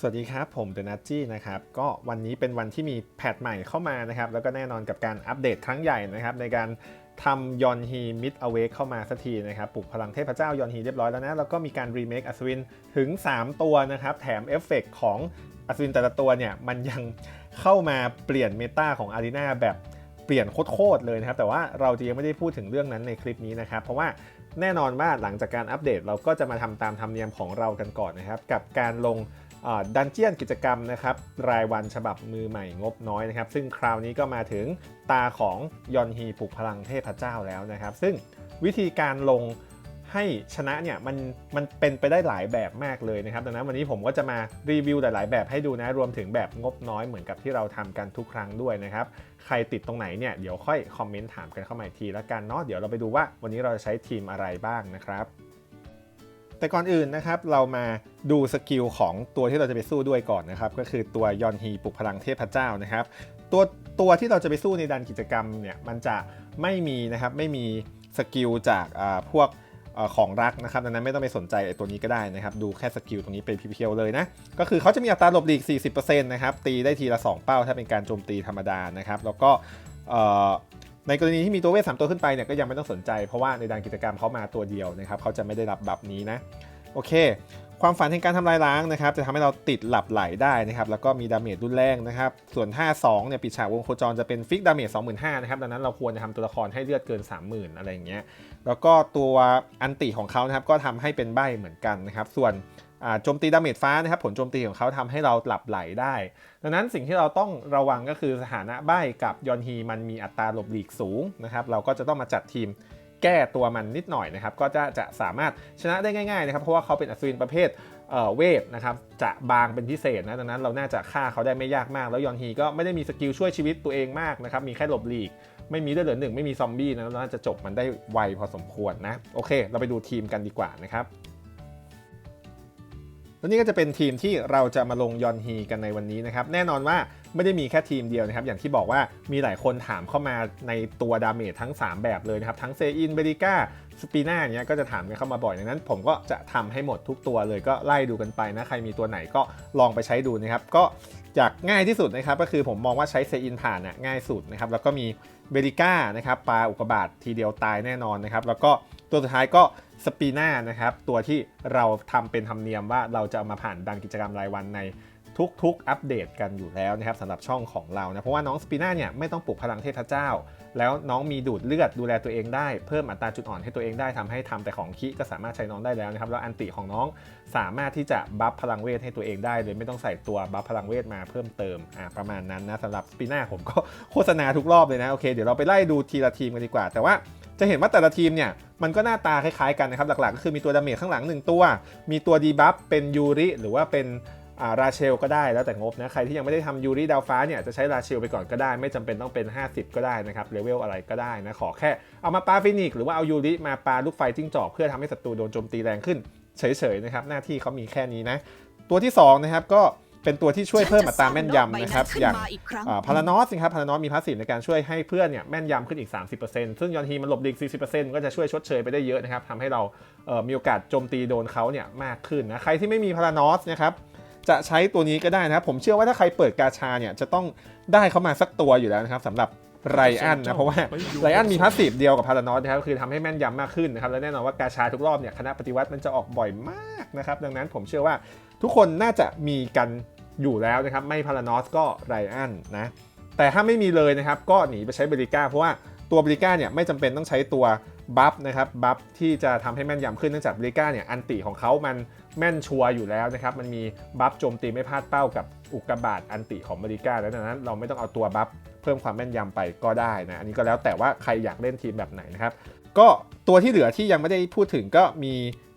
สวัสดีครับ ผมเดนัทจี้นะครับ ก็วันนี้เป็นวันที่มีแพทใหม่เข้ามานะครับ แล้วก็แน่นอนกับการอัปเดตครั้งใหญ่นะครับ ในการทำยอนฮีมิดอเวกเข้ามาสักทีนะครับปลุกพลังเทพเจ้ายอนฮีเรียบร้อยแล้วนะ แล้วก็มีการรีเมคอัศวินถึง 3 ตัวนะครับ แถมเอฟเฟกต์ของอัศวินแต่ละตัวเนี่ย มันยังเข้ามาเปลี่ยนเมตาของอารีนาแบบเปลี่ยนโคตรเลยนะครับ แต่ว่าเราจะยังไม่ได้พูดถึงเรื่องนั้นในคลิปนี้นะครับ เพราะว่า แน่นอนว่าหลังจากการอัปเดตเราก็จะมาทำตามธรรมเนียมของเรากันก่อนนะครับ กับการลงดันเจียนกิจกรรมนะครับ รายวันฉบับมือใหม่งบน้อยนะครับ ซึ่งคราวนี้ก็มาถึงตาของยอนฮีปลุกพลังเทพเจ้าแล้วนะครับ ซึ่งวิธีการลงให้ชนะเนี่ยมันมันเป็นไปได้หลายแบบมากเลยนะครับ ดังนั้นวันนี้ผมก็จะมารีวิวหลาย ๆ แบบให้ดูนะรวมถึงแบบงบน้อยเหมือนกับที่เราทำกันทุกครั้งด้วยนะครับ ใครติดตรงไหนเนี่ยเดี๋ยวค่อยคอมเมนต์ถามกันเข้ามาอีกทีแล้วกันเนาะเดี๋ยวเราไปดูว่าวันนี้เราจะใช้ทีมอะไรบ้างนะครับ แต่ก่อนอื่นนะครับเรามาดูสกิลของตัวที่เราจะไปสู้ด้วยก่อนนะครับ ก็คือตัวยอนฮีปลุกพลังเทพเจ้านะครับ ตัวตัวที่เราจะไปสู้ในดันกิจกรรมเนี่ยมันจะไม่มีนะครับไม่มีสกิลจากพวก ของรักนะครับดังนั้นไม่ต้องไปสนใจไอ้ตัวนี้ก็ได้นะครับ ดูแค่สกิลตรงนี้เป็นเพียวๆเลยนะ ก็คือเขาจะมีอัตราหลบหลีก 40%นะครับ ตีได้ทีละ 2 เป้าถ้าเป็นการโจมตีธรรมดานะครับ แล้วก็ในกรณีที่มีตัวเวทสามตัวขึ้นไปเนี่ยก็ยังไม่ต้องสนใจเพราะว่าในดันกิจกรรมเขามาตัวเดียวนะครับเขาจะไม่ได้รับบัฟนี้นะ โอเค ความฝันแห่งการทำลายล้างนะครับจะทำให้เราติดหลับไหลได้นะครับแล้วก็มีดาเมจรุนแรงนะครับส่วน 52เนี่ยปิดฉากวงโคจรจะเป็นฟิกดาเมจ25,000นะครับดังนั้นเราควรจะทำตัวละครให้เลือดเกิน 30,000 อะไรอย่างเงี้ยแล้วก็ตัวอันติของเขานะครับก็ทำให้เป็นใบเหมือนกันนะครับส่วนโจมตีดาเมจฟ้านะครับผลโจมตีของเขาทำให้เราหลับไหลได้ ดังนั้นสิ่งที่เราต้องระวังก็คือสถานะใบกับยอนฮีมันมีอัตราหลบหลีกสูงนะครับเราก็จะต้องมาจัดทีม แก้ตัวมันนิดหน่อยนะครับ ก็จะจะสามารถชนะได้ง่ายๆนะครับ เพราะว่าเขาเป็นอัศวินประเภทเวทนะครับ จะบางเป็นพิเศษนะ ดังนั้นเราน่าจะฆ่าเขาได้ไม่ยากมาก แล้วยอนฮีก็ไม่ได้มีสกิลช่วยชีวิตตัวเองมากนะครับ มีแค่หลบหลีก ไม่มีเลือดเหลือหนึ่งไม่มีซอมบี้นะเราน่าจะจบมันได้ไวพอสมควรนะ โอเค เราไปดูทีมกันดีกว่านะครับแล้วนี่ก็จะเป็นทีมที่เราจะมาลงยอนฮีกันในวันนี้นะครับ แน่นอนว่า ไม่ได้มีแค่ทีมเดียวนะครับ อย่างที่บอกว่ามีหลายคนถามเข้ามาในตัวดาเมจทั้ง 3 แบบเลยนะครับ ทั้งเซอินเบริก้าสปีน่าเนี้ยก็จะถามกันเข้ามาบ่อยดังนั้น ผมก็จะทำให้หมดทุกตัวเลยก็ไล่ดูกันไปนะ ใครมีตัวไหนก็ลองไปใช้ดูนะครับ ก็จากง่ายที่สุดนะครับ ก็คือผมมองว่าใช้เซอินผ่านน่ะง่ายสุดนะครับ แล้วก็มีเบริก้านะครับปลาอุกบาททีเดียวตายแน่นอนนะครับ แล้วก็ตัวสุดท้ายก็สปีน่านะครับ ตัวที่เราทำเป็นธรรมเนียมว่าเราจะเอามาผ่านดันกิจกรรมรายวันใน ทุกๆ อัปเดตกันอยู่แล้วนะครับสำหรับช่องของเรานะเพราะว่าน้องสปีน่าเนี่ยไม่ต้องปลุกพลังเทพเจ้า แล้วน้องมีดูดเลือดดูแลตัวเองได้เพิ่มอัตราจุดอ่อนให้ตัวเองได้ทำให้ทำแต่ของคิก็สามารถใช้น้องได้แล้วนะครับแล้วอันติของน้องสามารถที่จะบัฟพลังเวทให้ตัวเองได้เลยไม่ต้องใส่ตัวบัฟพลังเวทมาเพิ่มเติมอ่าประมาณนั้นนะสำหรับสปีน่าผมก็โฆษณาทุกรอบเลยนะโอเคเดี๋ยวเราไปไล่ดูทีละทีมกันดีกว่า แต่ว่าจะเห็นว่าแต่ละทีมเนี่ยมันก็หน้าตาคล้ายๆกันนะครับหลักๆก็คือมีตัวดาเมจข้างหลัง 1 ตัว มีตัวดีบัฟเป็นยูริหรือว่าเป็น ราเชลก็ได้แล้วแต่งบนะ ใครที่ยังไม่ได้ทำยูริดาวฟ้าเนี่ยจะใช้ราเชลไปก่อนก็ได้ ไม่จำเป็นต้องเป็น 50 ก็ได้นะครับเลเวลอะไรก็ได้นะ ขอแค่เอามาปาฟินิกหรือว่าเอายูริมาปาลูกไฟจิ้งจอกเพื่อทำให้ศัตรูโดนโจมตีแรงขึ้นเฉยๆนะครับหน้าที่เขามีแค่นี้นะ ตัวที่ 2 นะครับก็เป็นตัวที่ช่วยเพิ่มอัตราแม่นยำนะครับ อย่างพารานอสนะครับพารานอสมีพาสซีฟในการช่วยให้เพื่อนเนี่ยแม่นยำขึ้นอีก 30%ซึ่งยอนฮีมันหลบดีก40%ก็จะช่วยชดเชยไปได้เยอะนะครับทำให้เรามีโอกาสโจมตีโดนเขาเนี่ยมากขึ้นนะใครที่ไม่มีพารานอสนะครับ จะใช้ตัวนี้ก็ได้นะครับ ผมเชื่อว่าถ้าใครเปิดกาชาเนี่ยจะต้องได้เข้ามาสักตัวอยู่แล้วนะครับสำหรับไรอันนะเพราะว่าไรอันมีพาสซีฟเดียวกับพารานอสนะครับคือทำให้แม่นยำมากขึ้นนะครับและแน่นอนว่ากาชาทุกรอบเนี่ยคณะปฏิวัติมันจะออกบ่อยมากนะครับดังนั้นผมเชื่อว่าทุกคนน่าจะมีกันอยู่แล้วนะครับไม่พารานอสก็ไรอันนะแต่ถ้าไม่มีเลยนะครับก็หนีไปใช้เบริก้าเพราะว่าตัวเบริก้าเนี่ยไม่จำเป็นต้องใช้ตัว บัฟนะครับบัฟที่จะทำให้แม่นยำขึ้นเนื่องจากบริก้าเนี่ยอันติของเขามันแม่นชัวอยู่แล้วนะครับมันมีบัฟโจมตีไม่พลาดเป้ากับอุกกาบาตอันติของมาริก้าแล้วดังนั้น เราไม่ต้องเอาตัวบัฟเพิ่มความแม่นยำไปก็ได้นะอันนี้ก็แล้วแต่ว่าใครอยากเล่นทีมแบบไหนนะครับก็ตัวที่เหลือที่ยังไม่ได้พูดถึงก็มี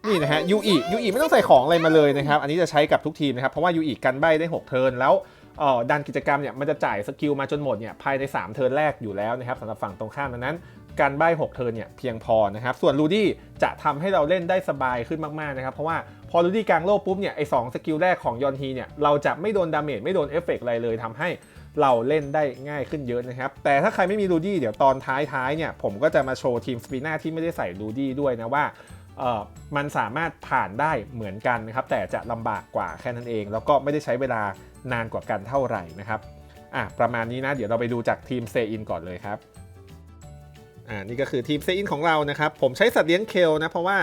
นี่นะฮะยูอียูอีไม่ต้องใส่ของอะไรมาเลยนะครับ อันนี้จะใช้กับทุกทีมนะครับ เพราะว่ายูอีกันใบได้ 6 เทิร์นแล้วดันกิจกรรมเนี่ยมันจะจ่ายสกิลมาจนหมดเนี่ยภายใน 3 เทิร์นแรกอยู่แล้วนะครับสำหรับฝั่งตรงข้ามดังนั้น การใบ้6เทิร์นเนี่ยเพียงพอนะครับ ส่วนลูดี้จะทำให้เราเล่นได้สบายขึ้นมากๆนะครับ เพราะว่าพอลูดี้กลางโลกปุ๊บเนี่ยไอ้สสกิลแรกของยอนฮีเนี่ยเราจะไม่โดนดาเมจไม่โดนเอฟเฟกอะไรเลยทำให้เราเล่นได้ง่ายขึ้นเยอะนะครับ แต่ถ้าใครไม่มีลูดี้เดี๋ยวตอนท้ายๆเนี่ยผมก็จะมาโชว์ทีมสปีน่าที่ไม่ได้ใส่ลูดี้ด้วยนะว่าเอ่อมันสามารถผ่านได้เหมือนกันนะครับ แต่จะลำบากกว่าแค่นั้นเอง แล้วก็ไม่ได้ใช้เวลานานกว่ากันเท่าไหร่นะครับอะประมาณนี้นะ เดี๋ยวเราไปดูจากทีมเซอินก่อนเลยครับ อ่านี่ก็คือทีมเซอินของเรานะครับ ผมใช้สัตว์เลี้ยงเคลนะ เพราะว่า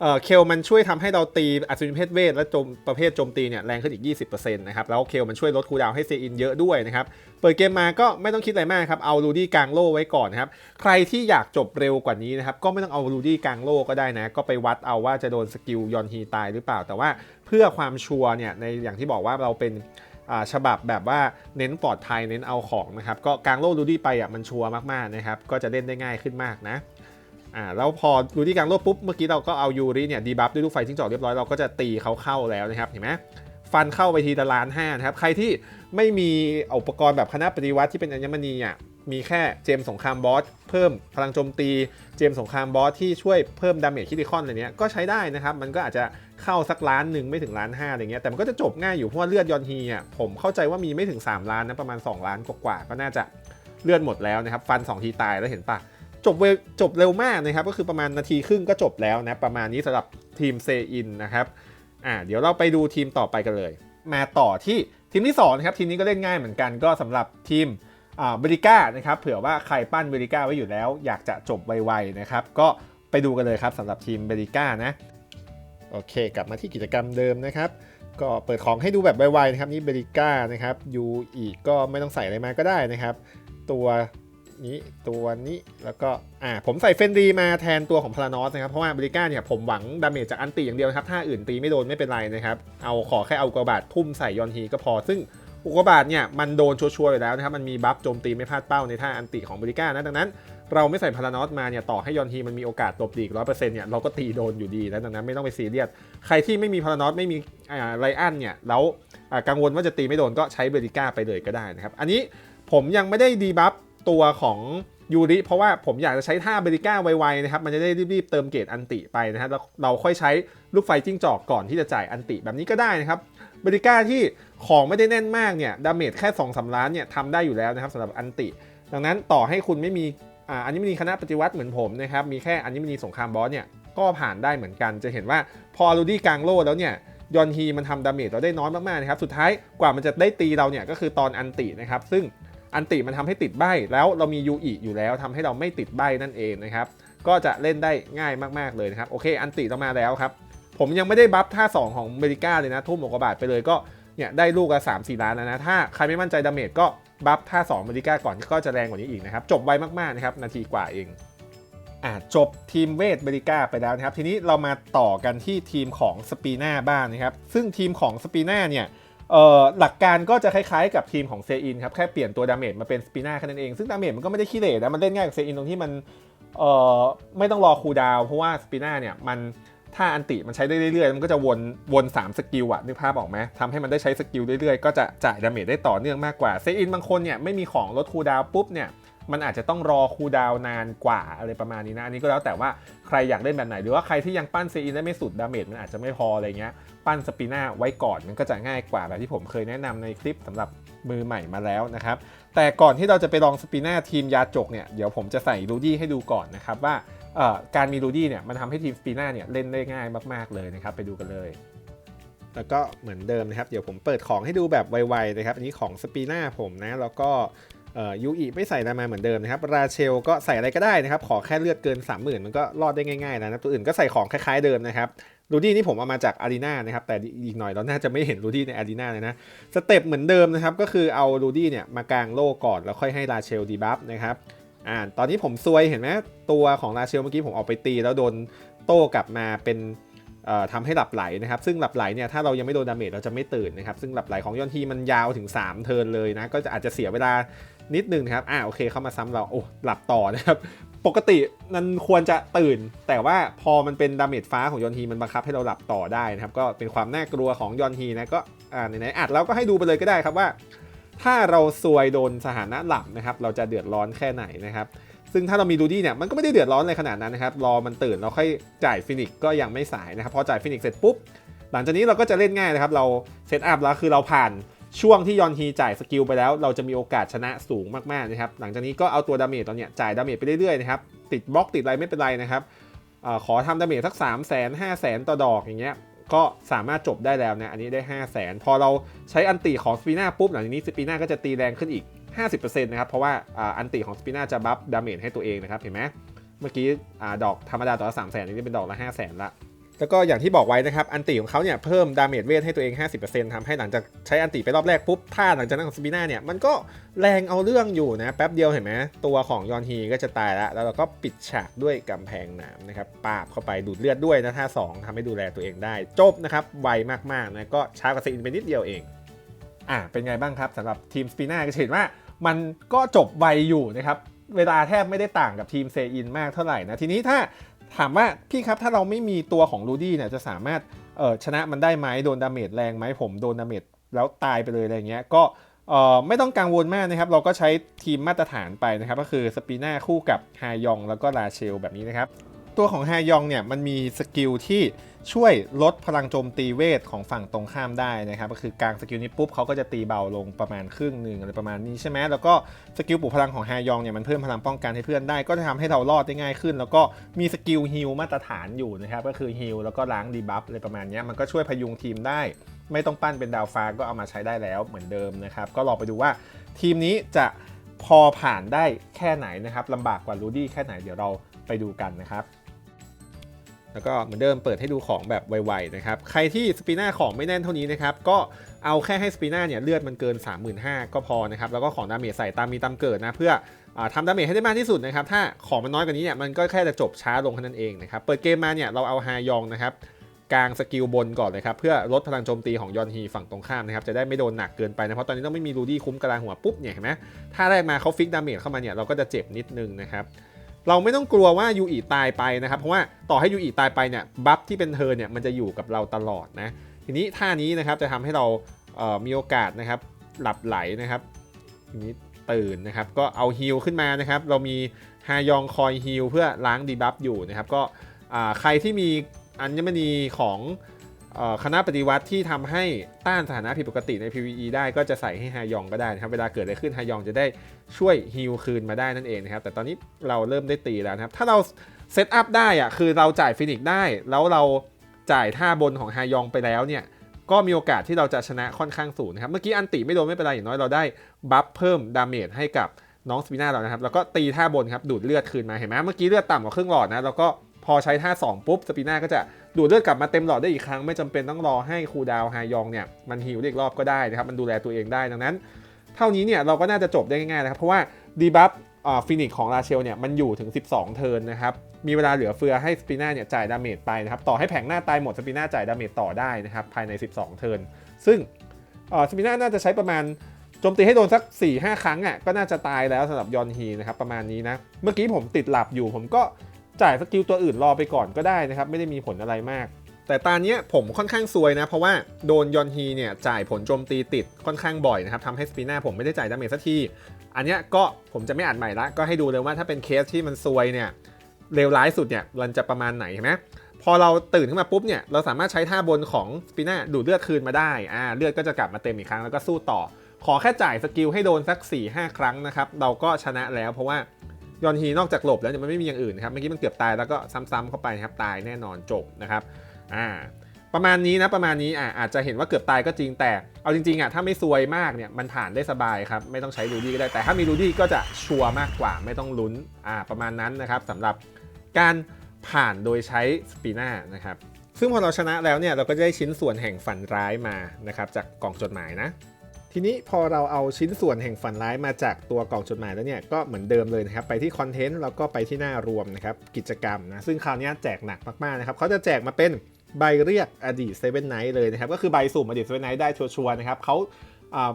เออเคลมันช่วยทำให้เราตีอัศวินเพศเวทและโจมประเภทโจมตีเนี่ยแรงขึ้นอีก 20%นะครับ แล้วเคลมันช่วยลดคูดาวให้เซอินเยอะด้วยนะครับ เปิดเกมมาก็ไม่ต้องคิดอะไรมากครับ เอารูดี้กลางโล่ไว้ก่อนนะครับ ใครที่อยากจบเร็วกว่านี้นะครับ ก็ไม่ต้องเอารูดี้กลางโล่ก็ได้นะ ก็ไปวัดเอาว่าจะโดนสกิลยอนฮีตายหรือเปล่า แต่ว่าเพื่อความชัวร์เนี่ยในอย่างที่บอกว่าเราเป็น ฉบับแบบว่าเน้นปลอดภัยเน้นเอาของนะครับก็กลางโลกรูดี้ไปอะมันชัวร์มากๆนะครับก็จะเล่นได้ง่ายขึ้นมากนะอ่าแล้วพอรูดี้กลางโลกปุ๊บเมื่อกี้เราก็เอายูริเนี่ยดีบัฟด้วยลูกไฟจิ้งจอกเรียบร้อยเราก็จะตีเขาเข้าแล้วนะครับเห็นไหมฟันเข้าไปทีละล้านห้านะครับใครที่ไม่มีอุปกรณ์แบบคณะปฏิวัติที่เป็นอัญมณีอะ มีแค่เจมสงครามบอสเพิ่มพลังโจมตี เจมสงครามบอสที่ช่วยเพิ่มดาเมจคิติคอนอะไรเนี้ยก็ใช้ได้นะครับ มันก็อาจจะเข้าสักล้านหนึ่งไม่ถึงล้านห้าอะไรเงี้ยแต่มันก็จะจบง่ายอยู่เพราะว่าเลือดยอนฮีอะผมเข้าใจว่ามีไม่ถึง 3 ล้านนะประมาณ 2 ล้านกว่าก็น่าจะเลือดหมดแล้วนะครับ ฟัน 2 ทีตายแล้วเห็นปะจบเวจบเร็วมากนะครับ ก็คือประมาณนาทีครึ่งก็จบแล้วนะประมาณนี้สำหรับทีมเซอินนะครับอ่าเดี๋ยวเราไปดูทีมต่อไปกันเลย มาต่อที่ทีมที่2นะครับทีมนี้ก็เล่นง่ายเหมือนกันก็สำหรับทีม เบริก้านะครับเผื่อว่าใครปั้นเบริก้าไว้อยู่แล้ว อยากจะจบไวๆนะครับก็ไปดูกันเลยครับสำหรับทีมเบริก้านะโอเค กลับมาที่กิจกรรมเดิมนะครับ ก็เปิดของให้ดูแบบไวๆนะครับนี่เบริก้านะครับยูอีกก็ไม่ต้องใส่อะไรมาก็ได้นะครับ ตัวนี้ตัวนี้แล้วก็อ่าผมใส่เฟนดีมาแทนตัวของพลานอสนะครับ เพราะว่าเบริก้าเนี่ยผมหวังดาเมจจากอันตีอย่างเดียวนะครับ ถ้าอื่นตีไม่โดนไม่เป็นไรนะครับ เอาขอแค่เอากกาบาตทุ่มใส่ยอนฮีก็พอ ซึ่ง อุกกาบาตเนี่ยมันโดนชัวร์ๆอยู่แล้วนะครับมันมีบัฟโจมตีไม่พลาดเป้าในท่าอันติของเบริก้านะดังนั้น เราไม่ใส่พลานอสมาเนี่ยต่อให้ยอนฮีมันมีโอกาสตบดีกร้อยเปอร์เซ็นต์เนี่ยเราก็ตีโดนอยู่ดีนะดังนั้นไม่ต้องไปซีเรียสใครที่ไม่มีพลานอสไม่มีไรอันเนี่ยแล้วกังวลว่าจะตีไม่โดนก็ใช้เบริก้าไปเลยก็ได้นะครับอันนี้ผมยังไม่ได้ดีบัฟตัวของยูริเพราะว่าผมอยากจะใช้ท่าเบริก้าไวๆนะครับมันจะได้รีบๆเติมเกรดอันติไปนะฮะแล้วเราค่อยใช้ลูกไฟจิ้งจอกก่อนที่จะจ่ายอันติแบบนี้ก็ได้นะครับเบริก้าที่ ของไม่ได้แน่นมากเนี่ยดาเมจแค่2อสล้านเนี่ยทำได้อยู่แล้วนะครับสำหรับอันติ ดังนั้นต่อให้คุณไม่มีอ่าอันนี้มีคณะปฏิวัติเหมือนผมนะครับมีแค่อันนี้มีสงครามบอสเนี่ยก็ผ่านได้เหมือนกันจะเห็นว่าพอรูดี้กลางโลดแล้วเนี่ยยอนฮีมันทำดาเมจเราได้น้อยมากๆนะครับสุดท้ายกว่ามันจะได้ตีเราเนี่ยก็คือตอนอันตินะครับซึ่งอันติมันทำให้ติดใบแล้วเรามียูอิอยู่แล้วทำให้เราไม่ติดใบนั่นเองนะครับก็จะเล่นได้ง่ายมากๆเลยนะครับโอเคอันติเรามาแล้วครับผมยังไม่ได้บัฟท่า 2 ของเมริกาเลยนะทุ่มหมกบาทไปเลยก็ เนี่ยได้ลูกละ3 4ล้านแล้วนะ ถ้าใครไม่มั่นใจดาเมจก็บัฟท่า2อเมริกาก่อนก็จะแรงกว่านี้อีกนะครับ จบไวมากๆนะครับ นาทีกว่าเองอ่าจบทีมเวทอเมริกาไปแล้วนะครับ ทีนี้เรามาต่อกันที่ทีมของสปีน่าบ้างนะครับ ซึ่งทีมของสปีน่าเนี่ยหลักการก็จะคล้ายๆกับทีมของเซอินครับแค่เปลี่ยนตัวดาเมจมาเป็นสปีน่าแค่นั้นเองซึ่งดาเมจมันก็ไม่ได้ขี้เหร่นะมันเล่นง่ายกว่าเซอินตรงที่มันไม่ต้องรอคูดาวเพราะว่าสปีน่าเนี่ยมัน ถ้าอันติมันใช้ได้เรื่อยๆ มันก็จะวนวน3สกิลอะนึกภาพออกไหมทำให้มันได้ใช้สกิลเรื่อยๆ ก็จะจ่ายดาเมจได้ต่อเนื่องมากกว่าเซอินบางคนเนี่ยไม่มีของลดคูดาวปุ๊บเนี่ยมันอาจจะต้องรอคูดาวนานกว่าอะไรประมาณนี้นะ อันนี้ก็แล้วแต่ว่าใครอยากเล่นแบบไหน หรือว่าใครที่ยังปั้นเซอินได้ไม่สุดดาเมจมันอาจจะไม่พออะไรเงี้ย ปั้นสปิน่าไว้ก่อนมันก็จะง่ายกว่าแบบที่ผมเคยแนะนำในคลิปสำหรับมือใหม่มาแล้วนะครับ แต่ก่อนที่เราจะไปลองสปิน่าทีมยาจกเนี่ย เดี๋ยวผมจะใส่รูดี้ให้ดูก่อนนะครับว่า การมีรูดี้เนี่ยมันทำให้ทีมสปีน่าเนี่ยเล่นได้ง่ายมาก ๆ เลยนะครับ ไปดูกันเลย แล้วก็เหมือนเดิมนะครับ เดี๋ยวผมเปิดของให้ดูแบบไวๆนะครับ อันนี้ของสปีน่าผมนะ แล้วก็ยูอีไม่ใส่อะไรมาเหมือนเดิมนะครับ ราเชลก็ใส่อะไรก็ได้นะครับ ขอแค่เลือดเกิน 30,000 มันก็รอดได้ง่ายๆนะตัวอื่นก็ใส่ของคล้ายๆเดิมนะครับรูดี้นี่ผมเอามาจากอารีนานะครับแต่อีกหน่อยเราน่าจะไม่เห็นรูดี้ในอารีนาเลยนะสเต็ปเหมือนเดิมนะครับก็คือเอารูดี้เนี่ยมากลางโล่ก่อนแล้วค่อยให้ราเชลดีบัฟนะครับ อ่าตอนนี้ผมซวยเห็นไหมตัวของราเชลเมื่อกี้ผมเอาไปตี แล้วโดนโต้กลับมาเป็นทำให้หลับไหลนะครับ ซึ่งหลับไหลเนี่ยถ้าเรายังไม่โดนดาเมจเราจะไม่ตื่นนะครับ ซึ่งหลับไหลของยอนทีมันยาวถึง 3 เทิร์นเลยนะ ก็จะอาจจะเสียเวลานิดนึงนะครับ อ่าโอเคเข้ามาซ้ำเราโอ้หลับต่อนะครับ ปกติมันควรจะตื่น แต่ว่าพอมันเป็นดาเมจฟ้าของยอนทีมันบังคับให้เราหลับต่อได้นะครับ ก็เป็นความน่ากลัวของยอนทีนะ ก็อ่าไหนๆอัดแล้วก็ให้ดูไปเลยก็ได้ครับว่า ถ้าเราซวยโดนสถานะหลับนะครับ เราจะเดือดร้อนแค่ไหนนะครับ ซึ่งถ้าเรามีดูดี้เนี่ยมันก็ไม่ได้เดือดร้อนอะไรขนาดนั้นนะครับ รอมันตื่นเราค่อยจ่ายฟินิกก็ยังไม่สายนะครับ พอจ่ายฟินิกเสร็จปุ๊บ หลังจากนี้เราก็จะเล่นง่ายนะครับ เราเซตอัพแล้วคือเราผ่านช่วงที่ยอนฮีจ่ายสกิลไปแล้ว เราจะมีโอกาสชนะสูงมากๆนะครับ หลังจากนี้ก็เอาตัวดาเมจตอนเนี้ยจ่ายดาเมจไปเรื่อยๆนะครับ ติดบล็อกติดอะไรไม่เป็นไรนะครับอขอทำดาเมจสัก 3 0 0 0 0 0 5 0 0 0 0 ต่อดอกอย่างเงี้ย ก็สามารถจบได้แล้วนะ อันนี้ได้ 5 0 0 0 0 0พอเราใช้อันติของสปีน่าปุ๊บหลังจากนี้สปีน่าก็จะตีแรงขึ้นอีก 50%นะครับ เพราะว่าอันติของสปีน่าจะบัฟดาเมจให้ตัวเองนะครับ เห็นไหมเมื่อกี้อดอกธรรมดาต่อละสามแสนนี่เป็นดอกละ5 0 0 0 0 0ละ แล้วก็อย่างที่บอกไว้นะครับ อันติของเขาเนี่ยเพิ่มดาเมจเวทให้ตัวเอง 50%ทำให้หลังจากใช้อันติไปรอบแรกปุ๊บท่าหลังจากนั้นของสปิน่าเนี่ย มันก็แรงเอาเรื่องอยู่นะ แป๊บเดียวเห็นไหมตัวของยอนฮีก็จะตายแล้วแล้วเราก็ปิดฉากด้วยกำแพงหนามนะครับปาบเข้าไปดูดเลือดด้วยนะท่า2ทำให้ดูแลตัวเองได้ จบนะครับไวมากๆนะก็ช้ากว่าเซอินไปนิดเดียวเองอะเป็นไงบ้างครับสำหรับทีมสปิน่าก็เห็นว่ามันก็จบไวอยู่นะครับเวลาแทบไม่ได้ต่างกับทีมเซอินมากเท่าไหร่นะทีนี้ถ้า ถามว่าพี่ครับถ้าเราไม่มีตัวของรูดี้เนี่ยจะสามารถเชนะมันได้ไหมโดนดาเมจแรงไหมผมโดนดาเมจแล้วตายไปเลยอะไรเงี้ยก็ไม่ต้องกังวลมากนะครับ เราก็ใช้ทีมมาตรฐานไปนะครับ ก็คือสปีน่าคู่กับฮายองแล้วก็ลาเชลแบบนี้นะครับ ตัวของแฮยองเนี่ยมันมีสกิลที่ช่วยลดพลังโจมตีเวทของฝั่งตรงข้ามได้นะครับก็คือกลางสกิลนี้ปุ๊บเขาก็จะตีเบาลงประมาณครึ่งหนึ่งอะไรประมาณนี้ใช่ไหมแล้วก็สกิลปลุกพลังของแฮยองเนี่ยมันเพิ่มพลังป้องกันให้เพื่อนได้ ก็จะทำให้เรารอดได้ง่ายขึ้น แล้วก็มีสกิลฮิลมาตรฐานอยู่นะครับก็คือฮิลแล้วก็ล้างดีบัฟอะไรประมาณนี้มันก็ช่วยพยุงทีมได้ ไม่ต้องปั้นเป็นดาวฟ้าก็เอามาใช้ได้แล้วเหมือนเดิมนะครับก็ลองไปดูว่าทีมนี้จะพอผ่านได้แค่ไหนนะครับลำบากกว่ารูดี้แค่ไหนเดี๋ยวเราไปดูกันนะครับ แล้วก็เหมือนเดิมเปิดให้ดูของแบบไวๆนะครับ ใครที่สปีน่าของไม่แน่นเท่านี้นะครับ ก็เอาแค่ให้สปีน่าเนี่ยเลือดมันเกิน 35,000 ก็พอนะครับ แล้วก็ของดาเมจใส่ตามมีตามเกิดนะเพื่ออทำดาเมจให้ได้มากที่สุดนะครับ ถ้าของมันน้อยกว่านี้เนี่ยมันก็แค่จะจบช้าลงแค่นั้นเองนะครับ เปิดเกมมาเนี่ยเราเอาฮายองนะครับกลางสกิลบนก่อนเลยครับเพื่อลดพลังโจมตีของยอนฮีฝั่งตรงข้ามนะครับจะได้ไม่โดนหนักเกินไปนะเพราะตอนนี้ต้องไม่มีรูดี้คุ้มกระลาหัวปุ๊บเนี่ยเห็นไหมถ้าแรกมาเขาฟิกดาเมจเข้ามาเนี่ยเราก็จะเจ็บนิดนึงนะครับ เราไม่ต้องกลัวว่ายูอีตายไปนะครับ เพราะว่าต่อให้ยูอีตายไปเนี่ยบัฟที่เป็นเธอเนี่ยมันจะอยู่กับเราตลอดนะ ทีนี้ท่านี้นะครับจะทำให้เราเออมีโอกาสนะครับหลับไหลนะครับทีนี้ตื่นนะครับ ก็เอาฮิลขึ้นมานะครับ เรามีฮายองคอยฮิลเพื่อล้างดีบัฟอยู่นะครับ ก็ใครที่มีอัญมณีของ คณะปฏิวัติที่ทำให้ต้านสถานะผิดปกติใน PVE ได้ก็จะใส่ให้ฮายองก็ได้นะครับ เวลาเกิดอะไรขึ้นฮายองจะได้ช่วยฮิลคืนมาได้นั่นเองนะครับ แต่ตอนนี้เราเริ่มได้ตีแล้วนะครับ ถ้าเราเซตอัพได้อะคือเราจ่ายฟินิกได้ แล้วเราจ่ายท่าบนของฮายองไปแล้วเนี่ย ก็มีโอกาสที่เราจะชนะค่อนข้างสูงนะครับ เมื่อกี้อันติไม่โดนไม่เป็นไรอย่างน้อยเราได้บัฟเพิ่มดาเมจให้กับน้องสปิน่าเรานะครับ แล้วก็ตีท่าบนครับดูดเลือดคืนมา เห็นไหมเมื่อกี้เลือดต่ำกว่าครึ่งหลอดนะ แล้วก็ พอใช้ท่า 2 ปุ๊บ สปิน่าก็จะดูดเลือดกลับมาเต็มหลอดได้อีกครั้ง ไม่จำเป็นต้องรอให้คูดาวน์ฮยองเนี่ยมันฮิลได้อีกรอบก็ได้นะครับ มันดูแลตัวเองได้ดังนั้น เท่านี้เนี่ยเราก็น่าจะจบได้ง่ายๆนะครับ เพราะว่าดีบัฟฟินิกของราเชลเนี่ยมันอยู่ถึง 12 เทิร์นนะครับ มีเวลาเหลือเฟือให้สปิน่าเนี่ยจ่ายดาเมจไปนะครับ ต่อให้แผงหน้าตายหมดสปิน่าจ่ายดาเมจต่อได้นะครับภายใน 12 เทิร์นซึ่งสปิน่าน่าจะใช้ประมาณโจมตีให้โดนสัก 4-5 ครั้งอะก็น่าจะตายแล้วสำหรับยอนฮีนะครับประมาณนี้นะเมื่อกี้ผมติดหลับอยู่ผมก็ จ่ายสกิลตัวอื่นรอไปก่อนก็ได้นะครับ ไม่ได้มีผลอะไรมาก แต่ตอนนี้ยผมค่อนข้างซวยนะ เพราะว่าโดนยอนฮีเนี่ยจ่ายผลโจมตีติดค่อนข้างบ่อยนะครับทำให้สปีน่าผมไม่ได้จ่ายดาเมจสักที อันเนี้ยก็ผมจะไม่อ่านใหม่ละ ก็ให้ดูเลยว่าถ้าเป็นเคสที่มันซวยเนี่ยเลวร้ายสุดเนี่ยมันจะประมาณไหนเห็นไหมพอเราตื่นขึ้นมาปุ๊บเนี่ยเราสามารถใช้ท่าบนของสปีน่าดูดเลือดคืนมาได้อ่าเลือดก็จะกลับมาเต็มอีกครั้งแล้วก็สู้ต่อ ขอแค่จ่ายสกิลให้โดนสัก 4-5 ครั้งนะครับ เราก็ชนะแล้วเพราะว่า ยอนฮีนอกจากหลบแล้วเนี่ยมันไม่มีอย่างอื่นนะครับเมื่อกี้มันเกือบตายแล้วก็ซ้ำๆเข้าไปนะครับตายแน่นอนจบนะครับอ่าประมาณนี้นะประมาณนี้อะอาจจะเห็นว่าเกือบตายก็จริงแต่ เอาจริงๆอะถ้าไม่ซวยมากเนี่ยมันผ่านได้สบายครับไม่ต้องใช้รูดี้ก็ได้แต่ถ้ามีรูดี้ก็จะชัวร์มากกว่าไม่ต้องลุ้นอ่าประมาณนั้นนะครับสำหรับการผ่านโดยใช้สปีน่านะครับซึ่งพอเราชนะแล้วเนี่ยเราก็จะได้ชิ้นส่วนแห่งฝันร้ายมานะครับจากกล่องจดหมายนะ ทีนี้พอเราเอาชิ้นส่วนแห่งฝันร้ายมาจากตัวกล่องจดหมายแล้วเนี่ยก็เหมือนเดิมเลยนะครับไปที่คอนเทนต์แล้วก็ไปที่หน้ารวมนะครับกิจกรรมนะซึ่งคราวนี้แจกหนักมากๆนะครับเขาจะแจกมาเป็นใบเรียกอดีตเซเว่นไนท์เลยนะครับก็คือใบสุ่มอดีตเซเว่นไนท์ได้ชัวร์ๆนะครับเขาอ่า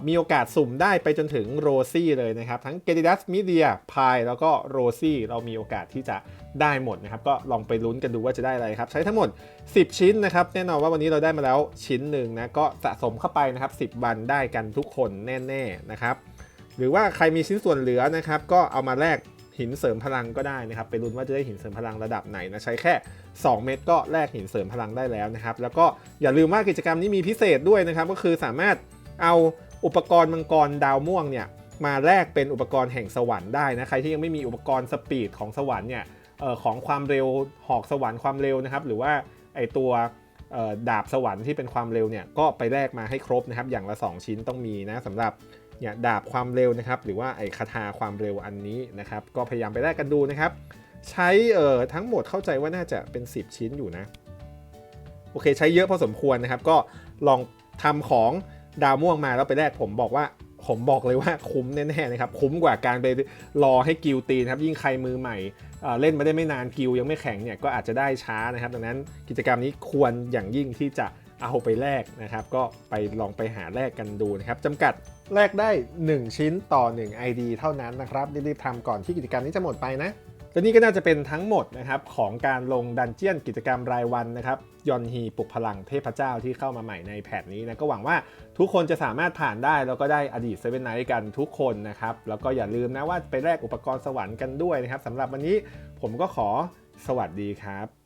มีโอกาสสุ่มได้ไปจนถึงโรซี่เลยนะครับ ทั้งเกดิดัสมิเดียพายแล้วก็โรซี่เรามีโอกาสที่จะได้หมดนะครับ ก็ลองไปลุ้นกันดูว่าจะได้อะไรครับ ใช้ทั้งหมด 10 ชิ้นนะครับ แน่นอนว่าวันนี้เราได้มาแล้วชิ้นหนึ่งนะก็สะสมเข้าไปนะครับ 10 วันได้กันทุกคนแน่ๆนะครับ หรือว่าใครมีชิ้นส่วนเหลือนะครับ ก็เอามาแลกหินเสริมพลังก็ได้นะครับไปลุ้นว่าจะได้หินเสริมพลังระดับไหนนะใช้แค่ 2 เม็ดก็แลกหินเสริมพลังได้แล้วนะครับ แล้วก็อย่าลืมว่ากิจกรรมนี้มีพิเศษด้วยนะครับ ก็คือสามารถเอา อุปกรณ์มังกรดาวม่วงเนี่ยมาแลกเป็นอุปกรณ์แห่งสวรรค์ได้นะใครที่ยังไม่มีอุปกรณ์สปีดของสวรรค์เนี่ยออของความเร็วหอกสวรรค์ความเร็วนะครับ หรือว่าไอตัวออดาบสวรรค์ที่เป็นความเร็วเนี่ยก็ไปแลกมาให้ครบนะครับ อย่างละ 2 ชิ้นต้องมีนะสำหรับเนี่ยดาบความเร็วนะครับ หรือว่าไอคาถาความเร็วอันนี้นะครับ ก็พยายามไปแลกกันดูนะครับ ใช้เอ่อทั้งหมดเข้าใจว่าน่าจะเป็น 10 ชิ้นอยู่นะ โอเค ใช้เยอะพอสมควรนะครับ ก็ลองทำของ ดาวม่วงมาแล้วไปแลกผมบอกว่าผมบอกเลยว่าคุ้มแน่ๆนะครับ คุ้มกว่าการไปรอให้กิลตีนะครับ ยิ่งใครมือใหม่เอ่อเล่นมาได้ไม่นานกิลยังไม่แข็งเนี่ยก็อาจจะได้ช้านะครับ ดังนั้นกิจกรรมนี้ควรอย่างยิ่งที่จะเอาไปแลกนะครับ ก็ไปลองไปหาแลกกันดูนะครับจำกัดแลกได้ 1 ชิ้นต่อ 1 ID เท่านั้นนะครับรีบๆทำก่อนที่กิจกรรมนี้จะหมดไปนะ และนี่ก็น่าจะเป็นทั้งหมดนะครับของการลงดันเจียนกิจกรรมรายวันนะครับยอนฮีปลุกพลังเทพเจ้าที่เข้ามาใหม่ในแพทนี้นะก็หวังว่าทุกคนจะสามารถผ่านได้ แล้วก็ได้อดีตเซเว่นไนท์กันทุกคนนะครับ แล้วก็อย่าลืมนะว่าไปแลกอุปกรณ์สวรรค์กันด้วยนะครับสำหรับวันนี้ผมก็ขอสวัสดีครับ